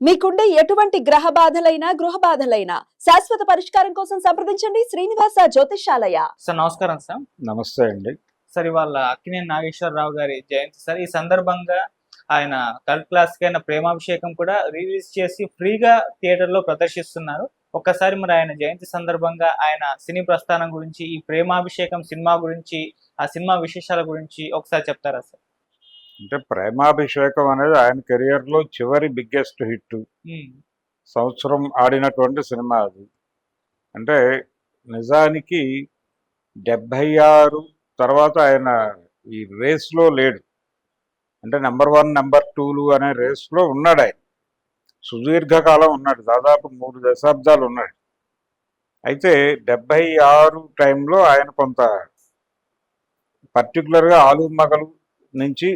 మీకుండే ఎటువంటి గ్రహ బాధలైనా గృహ బాధలైనా శాశ్వత పరిష్కారం కోసం సంప్రదించండి శ్రీనివాస జ్యోతిషాలయ సార్ నమస్కారం సార్. నమస్తే అండి. సార్ ఇవాళ అక్కినేని నాగేశ్వరరావు గారి జయంతి. సార్ ఈ సందర్భంగా ఆయన థర్డ్ క్లాస్కి అయిన ప్రేమాభిషేకం కూడా రిలీజ్ చేసి ఫ్రీగా థియేటర్లో ప్రదర్శిస్తున్నారు. ఒక్కసారి మరి ఆయన జయంతి సందర్భంగా ఆయన సినీ ప్రస్థానం గురించి ఈ ప్రేమాభిషేకం సినిమా గురించి ఆ సినిమా విశేషాల గురించి ఒకసారి చెప్తారా సార్? అంటే ప్రేమాభిషేకం అనేది ఆయన కెరియర్లో చివరి బిగ్గెస్ట్ హిట్ సంవత్సరం ఆడినటువంటి సినిమా అది. అంటే నిజానికి డెబ్భై ఆరు తర్వాత ఆయన ఈ రేస్లో లేడు. అంటే నెంబర్ వన్ నెంబర్ టూలు అనే రేస్లో ఉన్నాడు ఆయన. సుదీర్ఘకాలం ఉన్నాడు. దాదాపు మూడు దశాబ్దాలు ఉన్నాడు. అయితే డెబ్భై ఆరు టైంలో ఆయన కొంత పర్టికులర్గా ఆలు మగలు నుంచి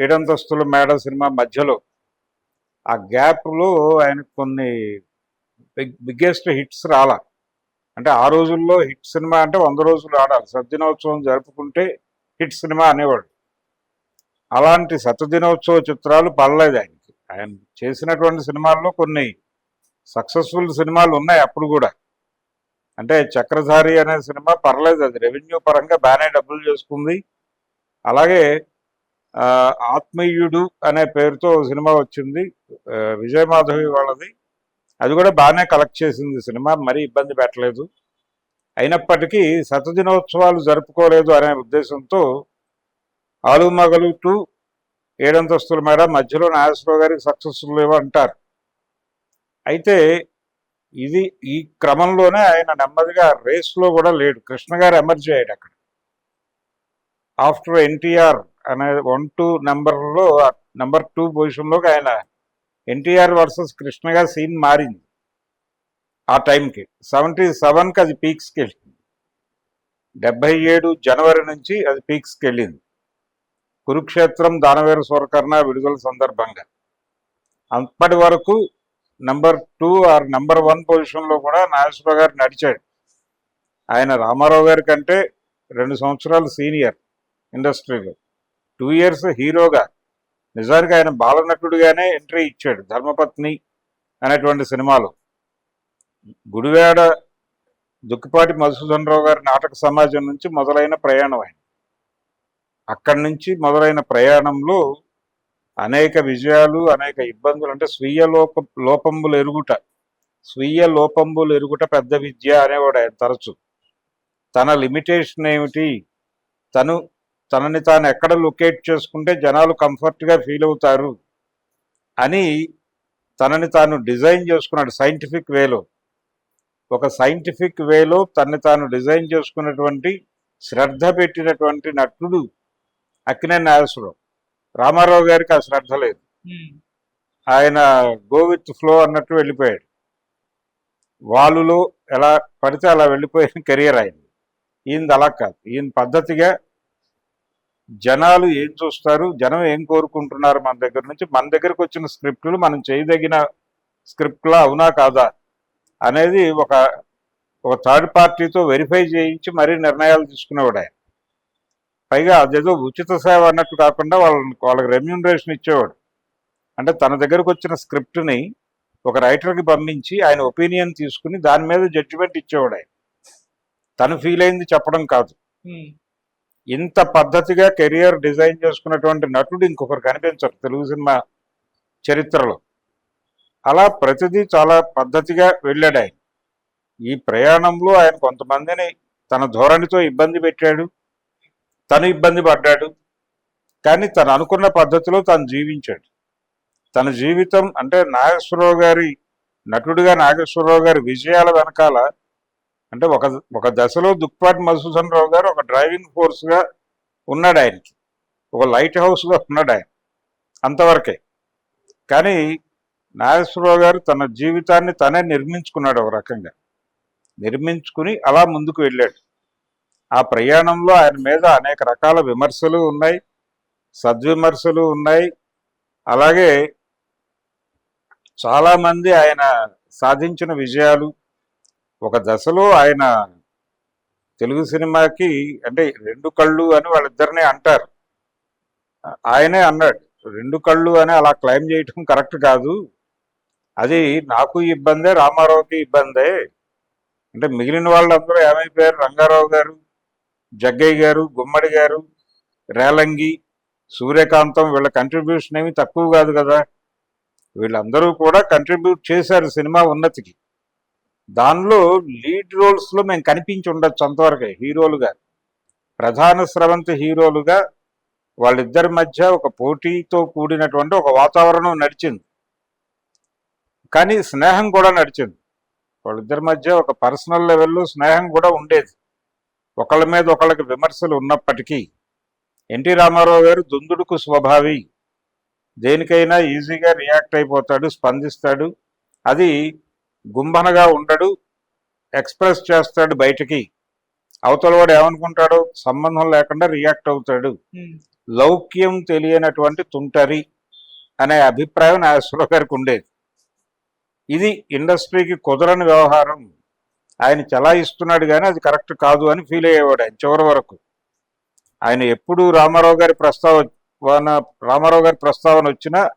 ఏడంతస్తుల మేడ సినిమా మధ్యలో ఆ గ్యాప్లో ఆయనకు కొన్ని బిగ్ బిగ్గెస్ట్ హిట్స్ రాలా. అంటే ఆ రోజుల్లో హిట్ సినిమా అంటే వంద రోజులు ఆడాలి. సద్దినోత్సవం జరుపుకుంటే హిట్ సినిమా అనేవాడు. అలాంటి సతదినోత్సవ చిత్రాలు పడలేదు ఆయనకి. ఆయన చేసినటువంటి సినిమాల్లో కొన్ని సక్సెస్ఫుల్ సినిమాలు ఉన్నాయి అప్పుడు కూడా. అంటే చక్రధారి అనే సినిమా పర్లేదు అది రెవెన్యూ పరంగా బాగానే డబ్బులు చేసుకుంది. అలాగే ఆత్మీయుడు అనే పేరుతో సినిమా వచ్చింది. విజయ మాధవి వాళ్ళది. అది కూడా బాగానే కలెక్ట్ చేసింది సినిమా మరీ ఇబ్బంది పెట్టలేదు. అయినప్పటికీ శతదినోత్సవాలు జరుపుకోలేదు అనే ఉద్దేశంతో ఆలుమగలు టు ఏడంతస్తుల మేడ మధ్యలో నాగేశ్వరరావు గారికి సక్సెస్ఫుల్ లేవు అంటారు. అయితే ఇది ఈ క్రమంలోనే ఆయన నెమ్మదిగా రేస్లో కూడా లేడు. కృష్ణ గారు ఎమర్జీ అయ్యాడు అక్కడ. ఆఫ్టర్ ఎన్టీఆర్ అనే వన్ టూ నెంబర్లో నెంబర్ టూ పొజిషన్లోకి ఆయన ఎన్టీఆర్ వర్సెస్ కృష్ణగా సీన్ మారింది. ఆ టైంకి సెవెంటీ సెవెన్కి అది పీక్స్కి వెళ్ళింది డెబ్బై ఏడు జనవరి నుంచి అది పీక్స్కి వెళ్ళింది. కురుక్షేత్రం దానవీర స్వరకర్ణ విడుదల సందర్భంగా. అప్పటి వరకు number two or number one పొజిషన్లో కూడా నాగేశ్వరరావు గారు నడిచాడు. ఆయన రామారావు గారి కంటే రెండు సంవత్సరాలు సీనియర్ ఇండస్ట్రీలో. టూ ఇయర్స్ హీరోగా. నిజానికి ఆయన బాలనటుడుగానే ఎంట్రీ ఇచ్చాడు ధర్మపత్ని అనేటువంటి సినిమాలో. గుడివాడ దుక్కిపాటి మధుసూదన్ రావు గారి నాటక సమాజం నుంచి మొదలైన ప్రయాణం ఆయన. అక్కడి నుంచి మొదలైన ప్రయాణంలో అనేక విజయాలు అనేక ఇబ్బందులు అంటే స్వీయ లోప లోపంబులు ఎరుగుట స్వీయ లోపంబులు ఎరుగుట పెద్ద విద్య అనేవాడు ఆయన తరచు. తన లిమిటేషన్ ఏమిటి? తను తనని తాను ఎక్కడ లొకేట్ చేసుకుంటే జనాలు కంఫర్ట్గా ఫీల్ అవుతారు అని తనని తాను డిజైన్ చేసుకున్నాడు సైంటిఫిక్ వేలో ఒక సైంటిఫిక్ వేలో తనని తాను డిజైన్ చేసుకున్నటువంటి శ్రద్ధ పెట్టినటువంటి నటుడు అక్కినేని నాగేశ్వరరావు. రామారావు గారికి ఆ శ్రద్ధ లేదు. ఆయన గో విత్ ఫ్లో అన్నట్టు వెళ్ళిపోయాడు. వాళ్ళులో ఎలా పడితే అలా వెళ్ళిపోయిన కెరియర్ అయింది ఈయనది అలా కాదు. ఈయన పద్ధతిగా జనాలు ఏం చూస్తారు? జనం ఏం కోరుకుంటున్నారు మన దగ్గర నుంచి? మన దగ్గరకు వచ్చిన స్క్రిప్టులు మనం చేయదగిన స్క్రిప్ట్లా అవునా కాదా? అనేది ఒక ఒక థర్డ్ పార్టీతో వెరిఫై చేయించి మరీ నిర్ణయాలు తీసుకునేవాడు ఆయన. పైగా అదేదో ఉచిత సేవ అన్నట్టు కాకుండా వాళ్ళని వాళ్ళకి రెమ్యూనరేషన్ ఇచ్చేవాడు. అంటే తన దగ్గరకు వచ్చిన స్క్రిప్ట్ని ఒక రైటర్కి పంపించి ఆయన ఒపీనియన్ తీసుకుని దాని మీద జడ్జిమెంట్ ఇచ్చేవాడు ఆయన. తను ఫీల్ అయింది చెప్పడం కాదు. ఇంత పద్ధతిగా కెరియర్ డిజైన్ చేసుకున్నటువంటి నటుడు ఇంకొకరు కనిపించరు తెలుగు సినిమా చరిత్రలో. అలా ప్రతిదీ చాలా పద్ధతిగా వెళ్ళాడు ఆయన. ఈ ప్రయాణంలో ఆయన కొంతమందిని తన ధోరణితో ఇబ్బంది పెట్టాడు తను ఇబ్బంది పడ్డాడు కానీ తను అనుకున్న పద్ధతిలో తను జీవించాడు. తన జీవితం అంటే నాగేశ్వరరావు గారి నటుడిగా నాగేశ్వరరావు గారి విజయాల వెనకాల అంటే ఒక ఒక దశలో దుక్పాటి మధుసూదన్ రావు గారు ఒక డ్రైవింగ్ ఫోర్స్గా ఉన్నాడు ఆయనకి. ఒక లైట్ హౌస్గా ఉన్నాడు ఆయన. అంతవరకే. కానీ నాగేశ్వరరావు గారు తన జీవితాన్ని తనే నిర్మించుకున్నాడు ఒక రకంగా. నిర్మించుకుని అలా ముందుకు వెళ్ళాడు. ఆ ప్రయాణంలో ఆయన మీద అనేక రకాల విమర్శలు ఉన్నాయి సద్విమర్శలు ఉన్నాయి. అలాగే చాలామంది ఆయన సాధించిన విజయాలు ఒక దశలో ఆయన తెలుగు సినిమాకి అంటే రెండు కళ్ళు అని వాళ్ళిద్దరినే అంటారు. ఆయనే అన్నాడు రెండు కళ్ళు అని అలా క్లైమ్ చేయటం కరెక్ట్ కాదు. అది నాకు ఇబ్బందే రామారావుకి ఇబ్బందే. అంటే మిగిలిన వాళ్ళందరూ ఏమైపోయారు? రంగారావు గారు జగ్గయ్య గారు గుమ్మడి గారు రేలంగి సూర్యకాంతం వీళ్ళ కంట్రిబ్యూషన్ ఏమి తక్కువ కాదు కదా. వీళ్ళందరూ కూడా కంట్రిబ్యూట్ చేశారు సినిమా ఉన్నతికి. దానిలో లీడ్ రోల్స్లో మేము కనిపించి ఉండొచ్చు అంతవరకే హీరోలుగా. ప్రధాన స్రవంత హీరోలుగా వాళ్ళిద్దరి మధ్య ఒక పోటీతో కూడినటువంటి ఒక వాతావరణం నడిచింది. కానీ స్నేహం కూడా నడిచింది. వాళ్ళిద్దరి మధ్య ఒక పర్సనల్ లెవెల్లో స్నేహం కూడా ఉండేది. ఒకళ్ళ మీద ఒకళ్ళకి విమర్శలు ఉన్నప్పటికీ ఎన్టీ రామారావు గారు దుందుడుకు స్వభావి. దేనికైనా ఈజీగా రియాక్ట్ అయిపోతాడు స్పందిస్తాడు. అది గుంభనగా ఉండడు ఎక్స్ప్రెస్ చేస్తాడు బయటికి. అవతల వాడు ఏమనుకుంటాడో సంబంధం లేకుండా రియాక్ట్ అవుతాడు. లౌక్యం తెలియనటువంటి తుంటరి అనే అభిప్రాయం నాగేశ్వరరావు గారికి ఉండేది. ఇది ఇండస్ట్రీకి కుదరని వ్యవహారం. ఆయన చలాయిస్తున్నాడు కానీ అది కరెక్ట్ కాదు అని ఫీల్ అయ్యేవాడు ఆయన చివరి వరకు. ఆయన ఎప్పుడు రామారావు గారి ప్రస్తావన రామారావు గారి ప్రస్తావన వచ్చినా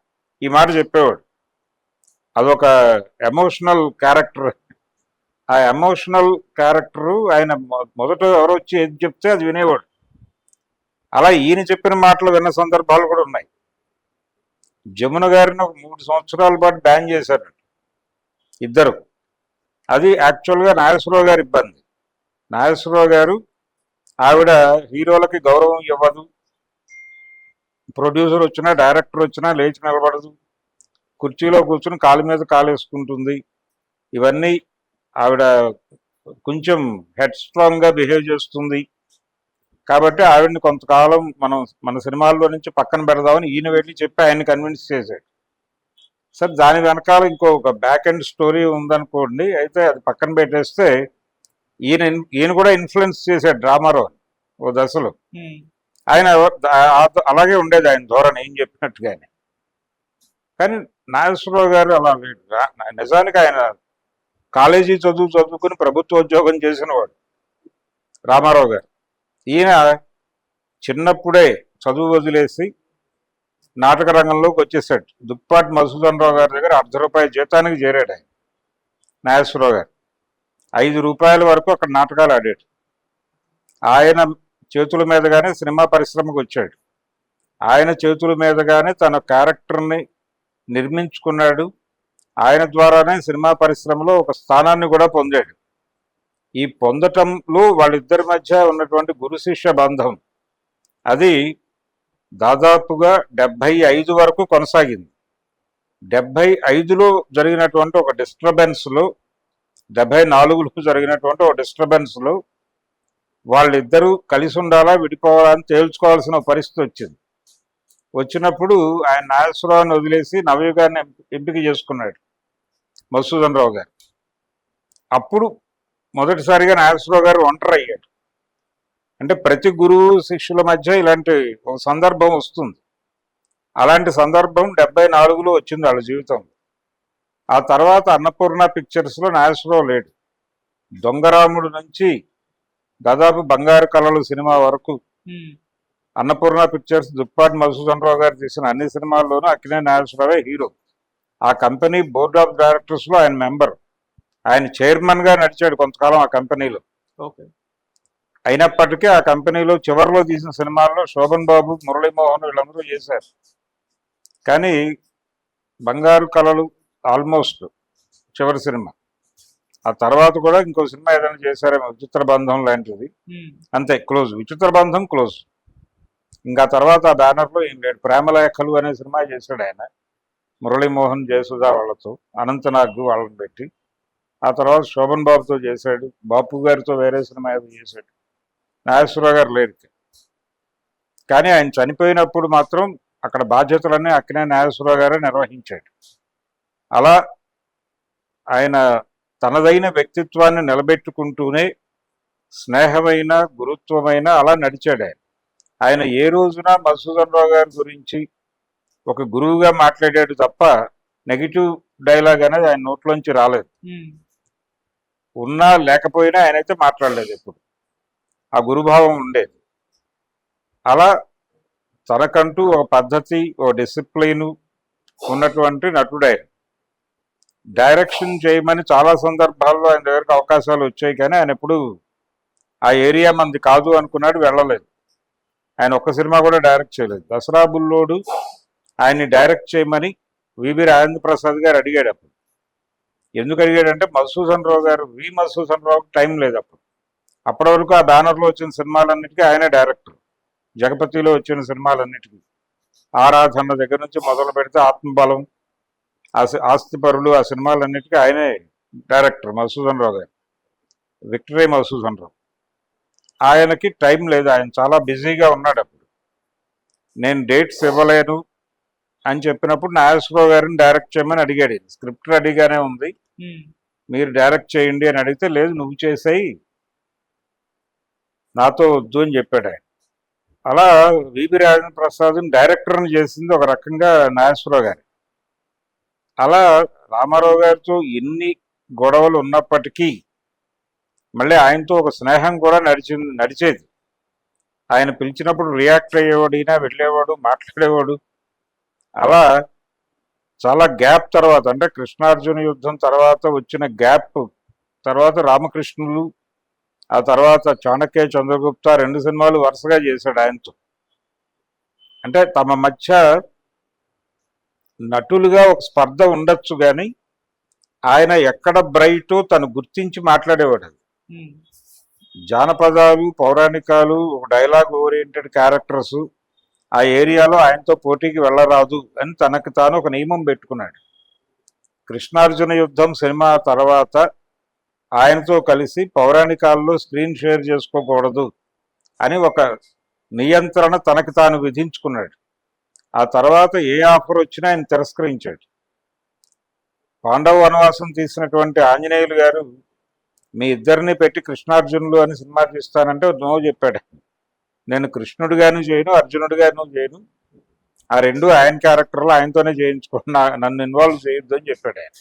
ఈ మాట చెప్పేవాడు. అదొక ఎమోషనల్ క్యారెక్టర్ ఆ ఎమోషనల్ క్యారెక్టర్ ఆయన మొ- మొదట ఎవరు వచ్చి ఏది చెప్తే అది వినేవాడు. అలా ఈయన చెప్పిన మాటలు విన్న సందర్భాలు కూడా ఉన్నాయి. జమున గారిని ఒక మూడు సంవత్సరాల పాటు బ్యాన్ చేశారు ఇద్దరు. అది యాక్చువల్గా నాగేశ్వరరావు గారి ఇబ్బంది. నాగేశ్వరరావు గారు ఆవిడ హీరోలకి గౌరవం ఇవ్వదు. ప్రొడ్యూసర్ వచ్చినా డైరెక్టర్ వచ్చినా లేచి నిలబడదు. కుర్చీలో కూర్చుని కాలు మీద కాలు వేసుకుంటుంది. ఇవన్నీ ఆవిడ కొంచెం హెడ్ స్ట్రాంగ్గా బిహేవ్ చేస్తుంది. కాబట్టి ఆవిడని కొంతకాలం మనం మన సినిమాల్లో నుంచి పక్కన పెడదామని ఈయన వెళ్ళి చెప్పి ఆయన్ని కన్విన్స్ చేశాడు. సార్ దాని వెనకాల ఇంకో ఒక బ్యాక్ ఎండ్ స్టోరీ ఉందనుకోండి అయితే అది పక్కన పెట్టేస్తే ఈయన ఈయన కూడా ఇన్ఫ్లుయెన్స్ చేశాడు డ్రామాలో ఓ దశలో. ఆయన అలాగే ఉండేది ఆయన ధోరణి ఏం చెప్పినట్టుగానే. కానీ నాగేశ్వరరావు గారు అలా లేడు. నిజానికి ఆయన కాలేజీ చదువు చదువుకుని ప్రభుత్వ ఉద్యోగం చేసినవాడు రామారావు గారు. ఈయన చిన్నప్పుడే చదువు వదిలేసి నాటక రంగంలోకి వచ్చేసాడు. దుప్పాటి మధుసూదనరావు గారి దగ్గర అర్ధ రూపాయి జీతానికి చేరాడు ఆయన. నాగేశ్వరరావు గారు. ఐదు రూపాయల వరకు అక్కడ నాటకాలు ఆడాడు. ఆయన చేతుల మీదగానే సినిమా పరిశ్రమకు వచ్చాడు. ఆయన చేతుల మీదగానే తన క్యారెక్టర్ని నిర్మించుకున్నాడు. ఆయన ద్వారానే సినిమా పరిశ్రమలో ఒక స్థానాన్ని కూడా పొందాడు. ఈ పొందటంలో వాళ్ళిద్దరి మధ్య ఉన్నటువంటి గురు శిష్య బంధం అది దాదాపుగా డెబ్భై ఐదు వరకు కొనసాగింది. డెబ్భై ఐదులో జరిగినటువంటి ఒక డిస్టర్బెన్స్లో డెబ్భై నాలుగులో జరిగినటువంటి ఒక డిస్టర్బెన్స్లో వాళ్ళిద్దరూ కలిసి ఉండాలా విడిపోవాలని తేల్చుకోవాల్సిన పరిస్థితి వచ్చింది. వచ్చినప్పుడు ఆయన నాగేశ్వరరావుని వదిలేసి నవయుగాన్ని ఎంపిక చేసుకున్నాడు. మధుసూదన్ రావు గారు. అప్పుడు మొదటిసారిగా నాగేశ్వరరావు గారు ఒంటరి అయ్యాడు అంటే ప్రతి గురువు శిష్యుల మధ్య ఇలాంటి ఒక సందర్భం వస్తుంది. అలాంటి సందర్భం డెబ్బై నాలుగులో వచ్చింది వాళ్ళ జీవితంలో. ఆ తర్వాత అన్నపూర్ణ పిక్చర్స్లో నాగేశ్వరరావు లేడు. దొంగరాముడు నుంచి దాదాపు బంగారు కళలు సినిమా వరకు అన్నపూర్ణ పిక్చర్స్ దుప్పాటి మధుసూదన్ రావు గారు తీసిన అన్ని సినిమాల్లోనూ అక్కినే నాగేశ్వరరావే హీరో. ఆ కంపెనీ బోర్డ్ ఆఫ్ డైరెక్టర్స్లో ఆయన మెంబర్. ఆయన చైర్మన్గా నడిచాడు కొంతకాలం ఆ కంపెనీలో. ఓకే. అయినప్పటికీ ఆ కంపెనీలో చివరిలో తీసిన సినిమాల్లో శోభన్ బాబు మురళీమోహన్ వీళ్ళందరూ చేశారు. కానీ బంగారు కళలు ఆల్మోస్ట్ చివరి సినిమా. ఆ తర్వాత కూడా ఇంకో సినిమా ఏదైనా చేశారేమో విచిత్ర బంధం లాంటిది. అంతే క్లోజ్. విచిత్ర బంధం క్లోజ్. ఇంకా తర్వాత ఆ బ్యానర్లో ఏం లేడు ప్రేమలేఖలు అనే సినిమా చేశాడు ఆయన. మురళీమోహన్ జయసుధా వాళ్ళతో అనంతనాగ్ వాళ్ళని పెట్టి. ఆ తర్వాత శోభన్ బాబుతో చేశాడు. బాపు గారితో వేరే సినిమా ఏదో చేశాడు. నాగేశ్వరరావు గారు లేరు కానీ ఆయన చనిపోయినప్పుడు మాత్రం అక్కడ బాధ్యతలన్నీ అక్కినే నాగేశ్వరరావు గారే నిర్వహించాడు. అలా ఆయన తనదైన వ్యక్తిత్వాన్ని నిలబెట్టుకుంటూనే స్నేహమైన గురుత్వమైన అలా నడిచాడు ఆయన. ఆయన ఏ రోజున మధుసూదన్ రావు గారి గురించి ఒక గురువుగా మాట్లాడాడు తప్ప నెగిటివ్ డైలాగ్ అనేది ఆయన నోట్లోంచి రాలేదు. ఉన్నా లేకపోయినా ఆయనైతే మాట్లాడలేదు ఎప్పుడు. ఆ గురుభావం ఉండేది. అలా తనకంటూ ఒక పద్ధతి ఒక డిసిప్లిన్ ఉన్నటువంటి నటుడు. ఆయన డైరెక్షన్ చేయమని చాలా సందర్భాల్లో ఆయన దగ్గరకు అవకాశాలు వచ్చాయి కానీ ఆయన ఎప్పుడు ఆ ఏరియా మంది కాదు అనుకున్నాడు వెళ్ళలేదు. ఆయన ఒక్క సినిమా కూడా డైరెక్ట్ చేయలేదు. దసరా బుల్లోడు ఆయన్ని డైరెక్ట్ చేయమని వివి రాజేంద్ర ప్రసాద్ గారు అడిగాడు అప్పుడు. ఎందుకు అడిగాడంటే మధుసూదన్ రావు గారు వి మధుసూదన్ రావుకి టైం లేదు అప్పుడు. అప్పటి వరకు ఆ బ్యానర్లో వచ్చిన సినిమాలన్నిటికీ ఆయనే డైరెక్టర్ జగపతిలో వచ్చిన సినిమాలన్నిటికీ. ఆరాధన దగ్గర నుంచి మొదలు పెడితే ఆత్మబలం ఆస్తి ఆస్తిపరులు ఆ సినిమాలన్నిటికీ ఆయనే డైరెక్టర్ మధుసూదన్ రావు గారు. విక్టరీ మధుసూదన్ రావు. ఆయనకి టైం లేదు. ఆయన చాలా బిజీగా ఉన్నాడు అప్పుడు. నేను డేట్స్ ఇవ్వలేను అని చెప్పినప్పుడు నాగేశ్వరరావు గారిని డైరెక్ట్ చేయమని అడిగాడు. స్క్రిప్ట్ రెడీగానే ఉంది. మీరు డైరెక్ట్ చేయండి అని అడిగితే లేదు నువ్వు చేసాయి. నాతో వద్దు అని చెప్పాడు ఆయన. అలా విబి రాజేంద్ర ప్రసాద్ డైరెక్టర్ని చేసింది ఒక రకంగా నాగేశ్వరరావు గారి. అలా రామారావు గారితో ఎన్ని గొడవలు ఉన్నప్పటికీ మళ్ళీ ఆయనతో ఒక స్నేహం కూడా నడిచింది నడిచేది. ఆయన పిలిచినప్పుడు రియాక్ట్ అయ్యేవాడు ఈయన వెళ్ళేవాడు మాట్లాడేవాడు. అలా చాలా గ్యాప్ తర్వాత అంటే కృష్ణార్జున యుద్ధం తర్వాత వచ్చిన గ్యాప్ తర్వాత రామకృష్ణులు ఆ తర్వాత చాణక్య చంద్రగుప్త రెండు సినిమాలు వరుసగా చేశాడు ఆయనతో. అంటే తమ మధ్య నటులుగా ఒక స్పర్ధ ఉండొచ్చు కానీ ఆయన ఎక్కడ బ్రైటో తను గుర్తించి మాట్లాడేవాడు అది. జానపదాలు పౌరాణికాలు ఒక డైలాగ్ ఓరియంటెడ్ క్యారెక్టర్స్ ఆ ఏరియాలో ఆయనతో పోటీకి వెళ్ళరాదు అని తనకు తాను ఒక నియమం పెట్టుకున్నాడు. కృష్ణార్జున యుద్ధం సినిమా తర్వాత ఆయనతో కలిసి పౌరాణికాల్లో స్క్రీన్ షేర్ చేసుకోకూడదు అని ఒక నియంత్రణ తనకు తాను విధించుకున్నాడు. ఆ తర్వాత ఏ ఆఫర్ వచ్చినా ఆయన తిరస్కరించాడు. పాండవ వనవాసం తీసినటువంటి ఆంజనేయులు గారు మీ ఇద్దరిని పెట్టి కృష్ణార్జునులు అని సినిమా తీస్తానంటే నో చెప్పాడు. నేను కృష్ణుడిగాను చేయను అర్జునుడిగాను చేయను. ఆ రెండు ఆయన క్యారెక్టర్లు ఆయనతోనే చేయించుకున్నా నన్ను ఇన్వాల్వ్ చేయొద్దు అని చెప్పాడు ఆయన.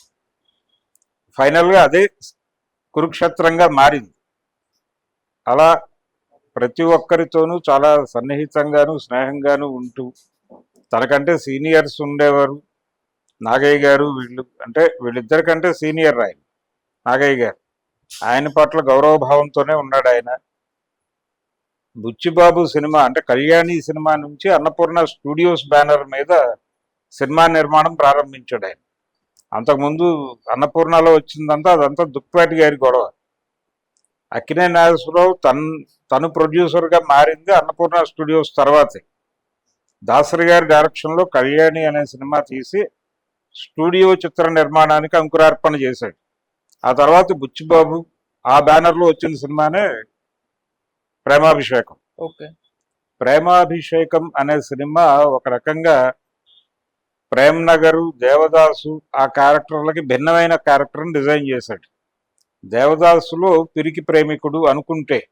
ఫైనల్గా అదే కురుక్షేత్రంగా మారింది. అలా ప్రతి ఒక్కరితోనూ చాలా సన్నిహితంగాను స్నేహంగాను ఉంటూ తనకంటే సీనియర్స్ ఉండేవారు నాగయ్య గారు వీళ్ళు అంటే వీళ్ళిద్దరికంటే సీనియర్ ఆయన నాగయ్య గారు. ఆయన పట్ల గౌరవభావంతోనే ఉన్నాడు ఆయన. బుచ్చిబాబు సినిమా అంటే కళ్యాణి సినిమా నుంచి అన్నపూర్ణ స్టూడియోస్ బ్యానర్ మీద సినిమా నిర్మాణం ప్రారంభించాడు ఆయన. అంతకుముందు అన్నపూర్ణలో వచ్చిందంతా అదంతా దుక్పాటి గారి గొడవ. అక్కినే నాగేశ్వరరావు తన్ తను ప్రొడ్యూసర్గా మారింది అన్నపూర్ణ స్టూడియోస్ తర్వాతే. దాసరి గారి డైరెక్షన్లో కళ్యాణి అనే సినిమా తీసి స్టూడియో చిత్ర నిర్మాణానికి అంకురార్పణ చేశాడు. ఆ తర్వాత బుచ్చిబాబు ఆ బ్యానర్లో వచ్చిన సినిమానే ప్రేమాభిషేకం. ఓకే. ప్రేమాభిషేకం అనే సినిమా ఒక రకంగా ప్రేమ్ నగరు దేవదాసు ఆ క్యారెక్టర్లకి భిన్నమైన క్యారెక్టర్ని డిజైన్ చేశాడు. దేవదాసులో పిరికి ప్రేమికుడు అనుకుంటే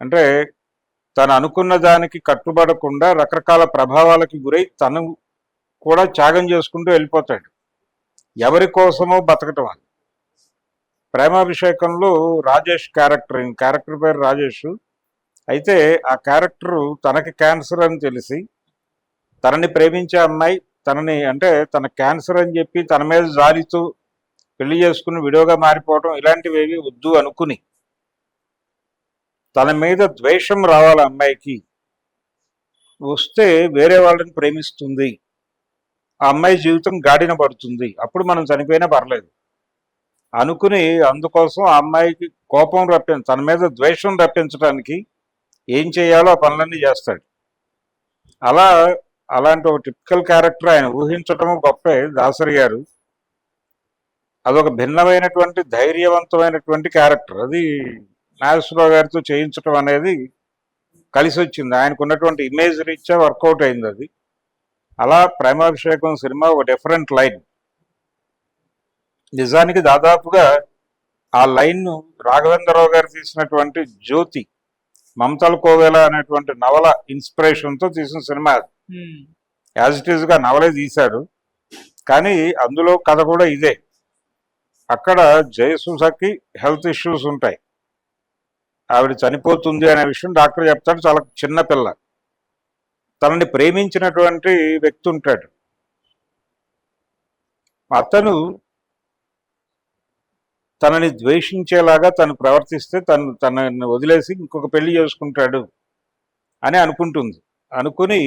అంటే తను అనుకున్న దానికి కట్టుబడకుండా రకరకాల ప్రభావాలకి గురై తను కూడా త్యాగం చేసుకుంటూ వెళ్ళిపోతాడు. ఎవరి కోసమో బతకటం అది. ప్రేమాభిషేకంలో రాజేష్ క్యారెక్టర్ ఈయన క్యారెక్టర్ పేరు రాజేష్. అయితే ఆ క్యారెక్టర్ తనకి క్యాన్సర్ అని తెలిసి తనని ప్రేమించే అమ్మాయి తనని అంటే తన క్యాన్సర్ అని చెప్పి తన మీద జారితూ పెళ్ళి చేసుకుని విడోగా మారిపోవడం ఇలాంటివి ఏవి వద్దు అనుకుని తన మీద ద్వేషం రావాలి అమ్మాయికి. వస్తే వేరే వాళ్ళని ప్రేమిస్తుంది. ఆ అమ్మాయి జీవితం గాడిన పడుతుంది. అప్పుడు మనం చనిపోయినా పర్లేదు. అనుకుని అందుకోసం ఆ అమ్మాయికి కోపం రప్పించ తన మీద ద్వేషం రప్పించడానికి ఏం చేయాలో ఆ పనులన్నీ చేస్తాడు. అలా అలాంటి ఒక టిపికల్ క్యారెక్టర్ ఆయన ఊహించటం గొప్పే దాసరి గారు. అదొక భిన్నమైనటువంటి ధైర్యవంతమైనటువంటి క్యారెక్టర్ అది నాగేశ్వరరావు గారితో చేయించడం అనేది కలిసి వచ్చింది ఆయనకు ఉన్నటువంటి ఇమేజ్ రీత్యా వర్కౌట్ అయింది అది. అలా ప్రేమాభిషేకం సినిమా ఒక డిఫరెంట్ లైన్ నిజానికి దాదాపుగా ఆ లైన్ రాఘవేంద్రరావు గారు తీసినటువంటి జ్యోతి మమతల కోవెల అనేటువంటి నవల ఇన్స్పిరేషన్తో తీసిన సినిమా అది. యాజ్ ఇట్ ఈస్గా నవలే తీశారు. కానీ అందులో కథ కూడా ఇదే. అక్కడ జయసుసకి హెల్త్ ఇష్యూస్ ఉంటాయి. ఆవిడ చనిపోతుంది అనే విషయం డాక్టర్ చెప్తాడు చాలా చిన్న పిల్ల. తనని ప్రేమించినటువంటి వ్యక్తి ఉంటాడు. అతను తనని ద్వేషించేలాగా తను ప్రవర్తిస్తే తను తనని వదిలేసి ఇంకొక పెళ్ళి చేసుకుంటాడు అని అనుకుంటుంది. అనుకుని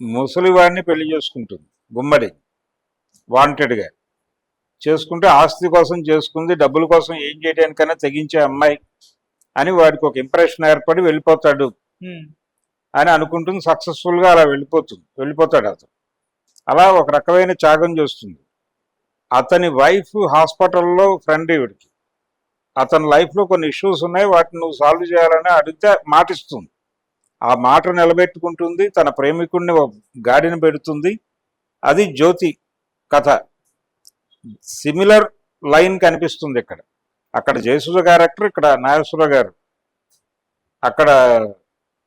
ముసలివాడిని పెళ్ళి చేసుకుంటుంది. గుమ్మడి వాంటెడ్గా చేసుకుంటే ఆస్తి కోసం చేసుకుంది డబ్బుల కోసం ఏం చేయడానికైనా తెగించే అమ్మాయి అని వాడికి ఒక ఇంప్రెషన్ ఏర్పడి వెళ్ళిపోతాడు. అని అనుకుంటుంది సక్సెస్ఫుల్గా అలా వెళ్ళిపోతుంది వెళ్ళిపోతాడు అతను. అలా ఒక రకమైన త్యాగం చేస్తుంది. అతని వైఫ్ హాస్పిటల్లో ఫ్రెండ్ ఈవిడికి. అతని లైఫ్లో కొన్ని ఇష్యూస్ ఉన్నాయి వాటిని నువ్వు సాల్వ్ చేయాలని అడిగితే మాటిస్తుంది. ఆ మాట నిలబెట్టుకుంటుంది తన ప్రేమికుడిని గాడిని పెడుతుంది. అది జ్యోతి కథ. సిమిలర్ లైన్ కనిపిస్తుంది ఇక్కడ. అక్కడ జయసుధ క్యారెక్టర్ ఇక్కడ నాగేశ్వర గారు. అక్కడ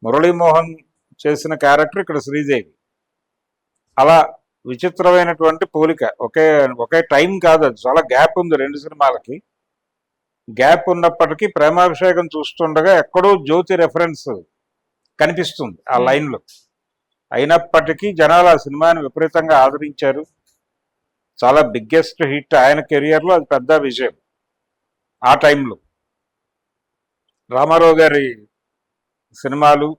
మురళీమోహన్ చేసిన క్యారెక్టర్ ఇక్కడ శ్రీదేవి. అలా విచిత్రమైనటువంటి పోలిక. ఒకే ఒకే టైం కాదు అది. చాలా గ్యాప్ ఉంది రెండు సినిమాలకి. గ్యాప్ ఉన్నప్పటికీ ప్రేమాభిషేకం చూస్తుండగా ఎక్కడో జ్యోతి రెఫరెన్స్ కనిపిస్తుంది ఆ Hmm. లైన్లో. అయినప్పటికీ జనాలు ఆ సినిమాని విపరీతంగా ఆదరించారు. చాలా బిగ్గెస్ట్ హిట్ ఆయన కెరియర్లో అది పెద్ద విజయం ఆ టైంలో. రామారావు గారి సినిమాలు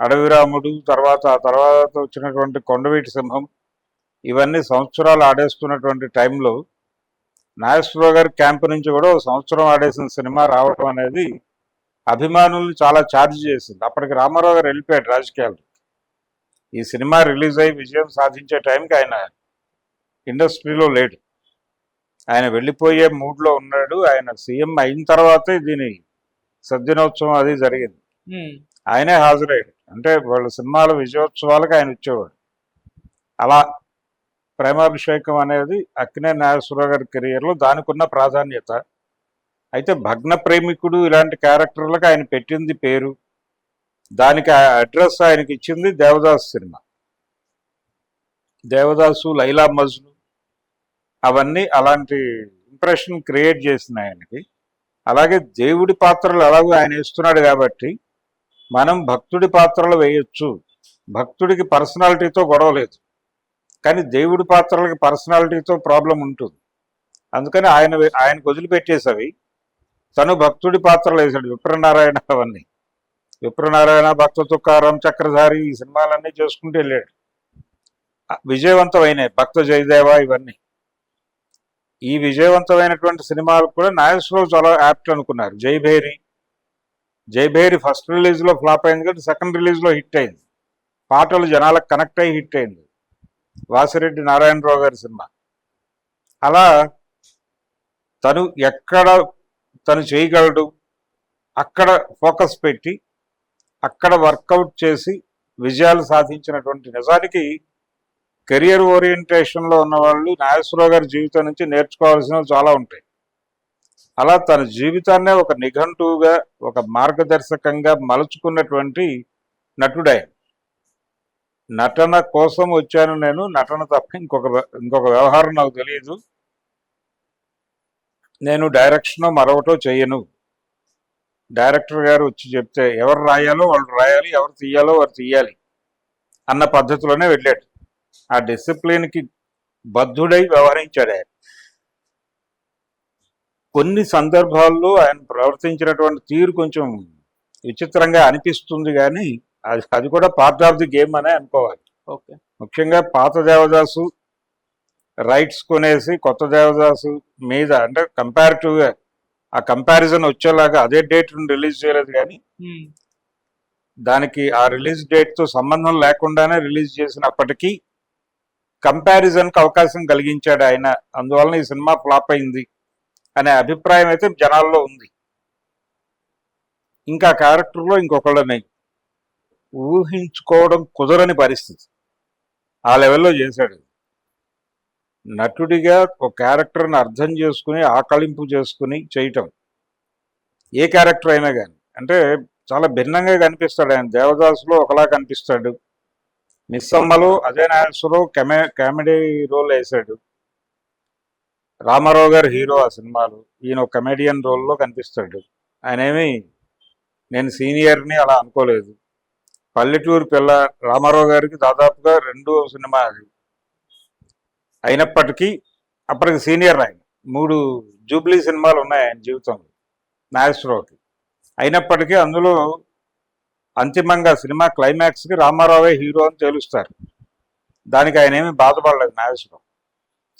అడవిరాముడు తర్వాత ఆ తర్వాత వచ్చినటువంటి కొండవీటి సింహం ఇవన్నీ సంవత్సరాలు ఆడేస్తున్నటువంటి టైంలో నాగేశ్వరరావు గారి క్యాంప్ నుంచి కూడా ఒక సంవత్సరం ఆడేసిన సినిమా రావడం అనేది అభిమానుల్ని చాలా ఛార్జ్ చేసింది. అప్పటికి రామారావు గారు వెళ్ళిపోయాడు రాజకీయాలు ఈ సినిమా రిలీజ్ అయ్యి విజయం సాధించే టైంకి ఆయన ఇండస్ట్రీలో లేడు. ఆయన వెళ్ళిపోయే మూడ్లో ఉన్నాడు. ఆయన సీఎం అయిన తర్వాతే దీని సద్దినోత్సవం అది జరిగింది. ఆయనే హాజరయ్యాడు. అంటే వాళ్ళ సినిమాల విజయోత్సవాలకు ఆయన వచ్చేవాడు. అలా ప్రేమాభిషేకం అనేది అక్కినే నాగేశ్వరరావు గారి కెరియర్లో దానికి ఉన్న ప్రాధాన్యత. అయితే భగ్న ప్రేమికుడు ఇలాంటి క్యారెక్టర్లకు ఆయన పెట్టింది పేరు. దానికి అడ్రస్ ఆయనకి ఇచ్చింది దేవదాస్ సినిమా. దేవదాసు లైలా మజ్ను అవన్నీ అలాంటి ఇంప్రెషన్ క్రియేట్ చేసింది ఆయనకి. అలాగే దేవుడి పాత్రలు ఎలాగో ఆయన వేస్తున్నాడు కాబట్టి మనం భక్తుడి పాత్రలు వేయొచ్చు. భక్తుడికి పర్సనాలిటీతో గొడవ లేదు. కానీ దేవుడి పాత్రలకి పర్సనాలిటీతో ప్రాబ్లం ఉంటుంది. అందుకని ఆయన ఆయనకు వదిలిపెట్టేసవి తను భక్తుడి పాత్రలు వేశాడు విప్రనారాయణ అవన్నీ. విప్రనారాయణ భక్త తుకారం చక్రధారి ఈ సినిమాలన్నీ చేసుకుంటూ వెళ్ళాడు. ఆ, విజయవంతమైనాయి భక్త జయదేవ ఇవన్నీ. ఈ విజయవంతమైనటువంటి సినిమాలు కూడా నాగేశ్వరరావు చాలా యాప్ట్ అనుకున్నారు. జైభేరి. జైభేరి ఫస్ట్ రిలీజ్లో ఫ్లాప్ అయింది కానీ సెకండ్ రిలీజ్లో హిట్ అయింది. పాటలు జనాలకు కనెక్ట్ అయ్యి హిట్ అయింది. వాసిరెడ్డి నారాయణరావు గారి సినిమా. అలా తను ఎక్కడ తను చేయగలడు అక్కడ ఫోకస్ పెట్టి అక్కడ వర్కౌట్ చేసి విజయాలు సాధించినటువంటి నిజానికి కెరియర్ ఓరియంటేషన్లో ఉన్న వాళ్ళు నాగేశ్వరరావు గారి జీవితం నుంచి నేర్చుకోవాల్సినవి చాలా ఉంటాయి. అలా తన జీవితాన్నే ఒక నిఘంటువుగా ఒక మార్గదర్శకంగా మలుచుకున్నటువంటి నటుడాయన నటన కోసం వచ్చాను నేను. నటన తప్ప ఇంకొక ఇంకొక వ్యవహారం నాకు తెలియదు నేను డైరెక్షన్ మరొకటో చెయ్యను. డైరెక్టర్ గారు వచ్చి చెప్తే ఎవరు రాయాలో వాళ్ళు రాయాలి ఎవరు తీయాలో వారు తీయాలి అన్న పద్ధతిలోనే వెళ్ళాడు. ఆ డిసిప్లిన్కి బద్ధుడై వ్యవహరించాడు ఆయన. కొన్ని సందర్భాల్లో ఆయన ప్రవర్తించినటువంటి తీరు కొంచెం విచిత్రంగా అనిపిస్తుంది కానీ అది అది కూడా పార్ట్ ఆఫ్ ది గేమ్ అనే అనుకోవాలి. ఓకే. ముఖ్యంగా పాత దేవదాసు రైట్స్ కొనేసి కొత్త దేవదాసు మీద అంటే కంపారిటివ్గా ఆ కంపారిజన్ వచ్చేలాగా అదే డేట్ రిలీజ్ చేయలేదు కానీ దానికి ఆ రిలీజ్ డేట్తో సంబంధం లేకుండానే రిలీజ్ చేసినప్పటికీ కంపారిజన్కి అవకాశం కలిగించాడు ఆయన. అందువలన ఈ సినిమా ఫ్లాప్ అయింది అనే అభిప్రాయం అయితే జనాల్లో ఉంది. ఇంకా క్యారెక్టర్లో ఇంకొకళ్ళని ఊహించుకోవడం కుదరని పరిస్థితి. ఆ లెవెల్లో చేశాడు. నటుడిగా ఒక క్యారెక్టర్ని అర్థం చేసుకుని ఆకళింపు చేసుకుని చేయటం. ఏ క్యారెక్టర్ అయినా కానీ అంటే చాలా భిన్నంగా కనిపిస్తాడు. ఆయన దేవదాసులో ఒకలా కనిపిస్తాడు. మిస్సమ్మలో అజయ్ అదే కెమె కామెడీ రోల్ వేశాడు. రామారావు గారు హీరో ఆ సినిమాలో. ఈయన ఒక కమెడియన్ రోల్లో కనిపిస్తాడు. ఆయన ఏమి నేను సీనియర్ని అలా అనుకోలేదు. పల్లెటూరు పిల్ల రామారావు గారికి దాదాపుగా రెండో సినిమా అది. అయినప్పటికీ అప్పటికి సీనియర్ ఆయన. మూడు జూబ్లీ సినిమాలు ఉన్నాయి ఆయన జీవితంలో నాగేశ్వరరావుకి. అయినప్పటికీ అందులో అంతిమంగా సినిమా క్లైమాక్స్కి రామారావే హీరో అని తెలుస్తారు. దానికి ఆయన ఏమీ బాధపడలేదు నాగేశ్వరరావు.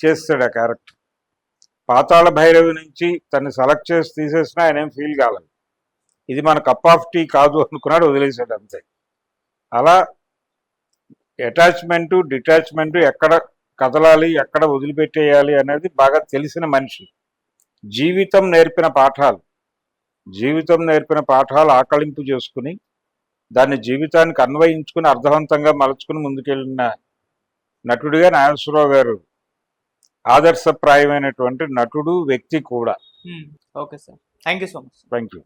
చేస్తాడు ఆ క్యారెక్టర్. పాతాళ భైరవి నుంచి తను సెలెక్ట్ చేసి తీసేసినా ఆయన ఏం ఫీల్ కాలేదు. ఇది మన కప్ ఆఫ్ టీ కాదు అనుకున్నాడు వదిలేశాడు అంతే. అలా అటాచ్మెంటు డిటాచ్మెంటు ఎక్కడ కదలాలి ఎక్కడ వదిలిపెట్టేయాలి అనేది బాగా తెలిసిన మనిషి. జీవితం నేర్పిన పాఠాలు. జీవితం నేర్పిన పాఠాలు ఆకలింపు చేసుకుని దాన్ని జీవితానికి అన్వయించుకుని అర్థవంతంగా మలుచుకుని ముందుకెళ్ళిన నటుడిగా నాగేశ్వరరావు గారు ఆదర్శప్రాయమైనటువంటి నటుడు వ్యక్తి కూడా. Okay sir. Thank you so much. Thank you